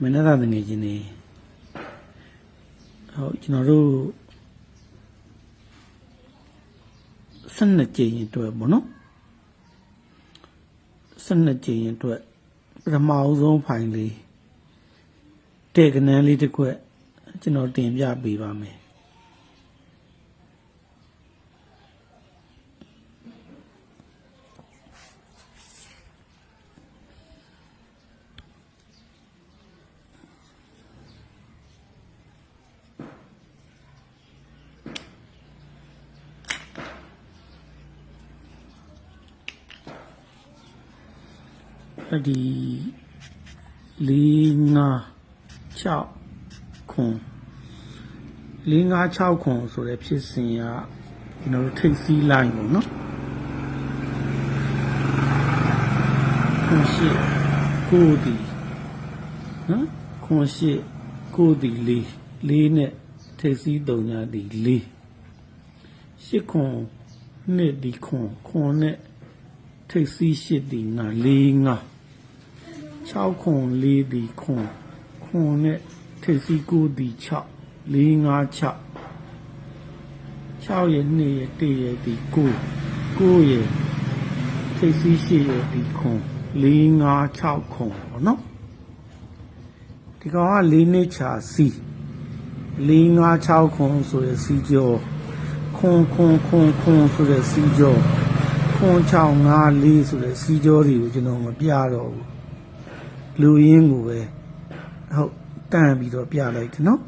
မင်းသားတငယ်ချင်းနေဟုတ်ကျွန်တော်တို့12ကြိမ်ရင်အတွက်ပေါ့နော်12ကြိမ်ရင်အတွက်ပထမအဆုံးဖိုင်လေးတဲ့ကနန်းလေးတစ်ခွက်ကျွန်တော်တင်ပြပေးပါမယ် အဲ့ဒီ၄၅6ခွန်၄၅6ခွန်ဆိုတဲ့ဖြစ်စဉ်ကကျွန်တော်တို့ထိတ်စီးလိုက်ပေါ့နော်ခွန်ရှိကိုဒီနော်ခွန်ရှိကိုဒီလေးလေးနဲ့ထိတ်စီးတုံညာဒီလေးရှစ်ခွန်နှစ်ဒီခွန်ခွန်နဲ့ ထိပ်စီးရှစ်ဒီငါ၄ငါ6ခွန်၄ဒီခွန်ခွန်နဲ့ထိပ်စီး9ဒီ6 4 5 6 6ရဲ့2ရဲ့1ရဲ့ဒီ9 9ရဲ့ထိပ်စီး8ရဲ့ဒီခွန်4 5 6ခွန်ပေါ့နော်ဒီကောင်က၄နှစ်ချာစီ4 5 6ခွန်ဆိုရယ်စီကျော်ခွန်ခွန်ခွန်ခွန်ဆိုရယ်စီကျော် ခွန်654ဆိုတဲ့စီကြောတွေကိုကျွန်တော်မပြတော့ဘူးလူရင်းကိုပဲဟုတ်တန်ပြီးတော့ပြလိုက်တယ်နော်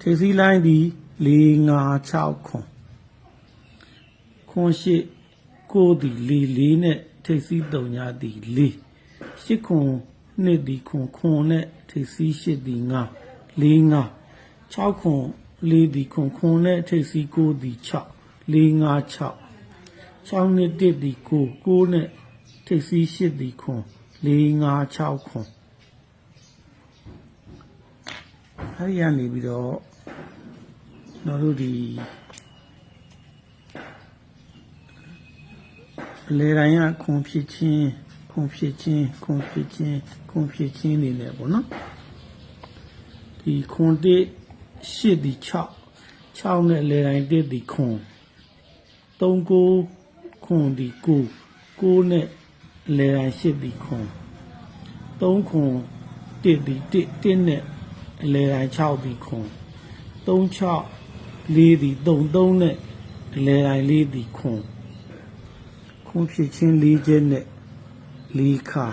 ထေစီလိုင်းဒီ456ခွန်ခွန်ရှိကိုဒီ4 4နဲ့ထေစီ3ညာဒီ4 8ခွန်နှစ်ဒီခွန်ခွန်နဲ့ထေစီ8ဒီ9 4 5 6ခွန်4ဒီခွန်ခွန်နဲ့ထေစီ9ဒီ6 4 5 6 6နှစ်တစ်ဒီကိုကိုနဲ့ထိပ်စီးရှစ်ဒီခွန်4 5 6ခွန်အဲဒီကနေပြီးတော့ကျွန်တော်တို့ဒီလေတိုင်းကခွန်ဖြစ်ချင်းခွန်ဖြစ်ချင်းခွန်ဖြစ်ချင်းခွန်ဖြစ်ချင်းနေနေပေါ့နော်ဒီခွန်တစ်ရှစ်ဒီ6 6နဲ့လေတိုင်းတစ်ဒီခွန်3ကို ခွန်ဒီကိုကိုနဲ့လေရန်ရှိဒီခွန်3ခွန်တစ်ဒီတစ်တစ်နဲ့လေရန်6ဒီခွန်3 6 4ဒီ3 3နဲ့လေရန်4ဒီခွန်ခွန်ဖြစ်ချင်း၄ချက်နဲ့၄ခါ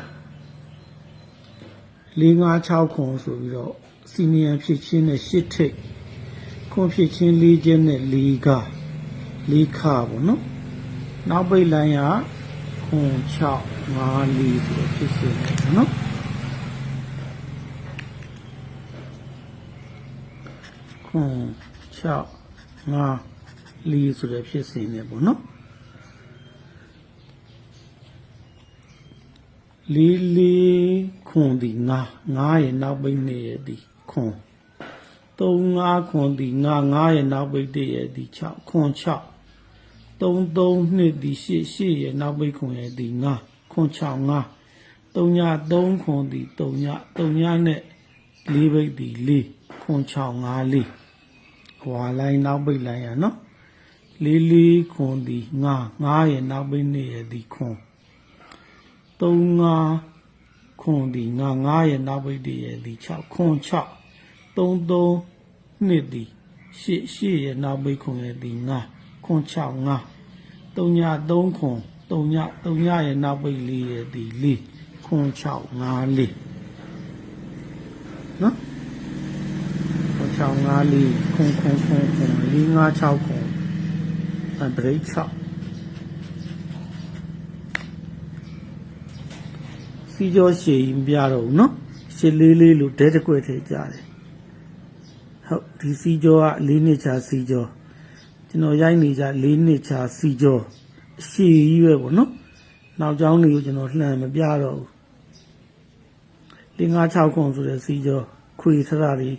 ၄၅6ခွန်ဆိုပြီးတော့စီနီယံဖြစ်ချင်းနဲ့၈ထိပ်ခွန်ဖြစ်ချင်း၄ချက်နဲ့၄က၄ခါပေါ့နော် နောက်ပိတ်လိုင်းကခွန်6 5 4ဆိုတော့ဖြစ်စေတယ်နော်ခွန်6 5 4ဆိုတဲ့ဖြစ်စဉ်နဲ့ပေါ့နော်လေးလေးခွန်ဒီငါငါရဲ့နောက်ပိတ်နေရဲ့ဒီခွန်3 5ခွန်ဒီငါငါရဲ့နောက်ပိတ်တည်းရဲ့ဒီ6ခွန်6 3 3နှစ်ဒီရှစ်ရှစ်ရဲ့နောက်ပိတ်ခွန်ရဲ့ဒီ9ခွန်6 5 3ည3ခွန်ဒီ3ည3ညနဲ့4ပိတ်ဒီ4ခွန်6 5 4ဟွာလိုင်းနောက်ပိတ်လိုင်းရနော်လေးလေးခွန်ဒီ9 9ရဲ့နောက်ပိတ်နှစ်ရဲ့ဒီခွန်3 5ခွန်ဒီ9 9ရဲ့နောက်ပိတ်တည်းရဲ့ဒီ6ခွန်6 3 3နှစ်ဒီရှစ်ရှစ်ရဲ့နောက်ပိတ်ခွန်ရဲ့ဒီ9ခွန်6 5 3ည3ခွန်3ည3ညရဲ့နောက်ပိတ်လေးရဲ့ဒီ4ခွန်6 5 4နော်ခွန်6 5 4ခွန်ခွန်ခွန်ခွန်4 5 6ခွန်အဘရိတ်6စီကျော်ရှည်ရင်ပြတော့ဘူးနော်ရှည်လေးလေးလို့ဒဲတကွက်ထဲကြတယ်ဟုတ်ဒီစီကျော်က၄နှစ်ချာစီကျော် ကျွန်တော်ရိုက်နေကြ၄နှစ်ချာစီကျော်အရှိကြီးပဲပေါ့နော်နောက်ကျောင်းတွေကိုကျွန်တော်လှမ်းမပြတော့ဘူး၄၅6ခွန်ဆိုတဲ့စီကျော်ခွေထရတွေ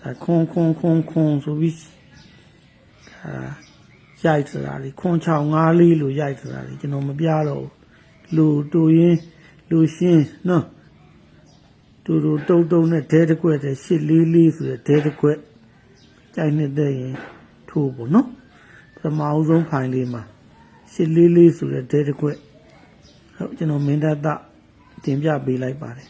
ဒါခွန်ခွန်ခွန်ခွန်ဆိုပြီးဒါရိုက်ထရတွေခွန်6 5လေးလို့ရိုက်ထရတွေကျွန်တော်မပြတော့ဘူးလူတူရင်လူရှင်းနော်တူတူတုံတုံနဲ့ဒဲတစ်ခွက်တဲ့ရှစ်လေးလေးဆိုတဲ့ဒဲတစ်ခွက်ကြိုက်နေတဲ့ရင် ထိုးပေါ့နော်ပထမအဆုံးဖိုင်လေးမှာရှစ်လေးလေးဆိုတဲ့ဒဲတစ်ခွက်ဟုတ်ကျွန်တော်မင်းတပ်တင်ပြပေးလိုက်ပါတယ်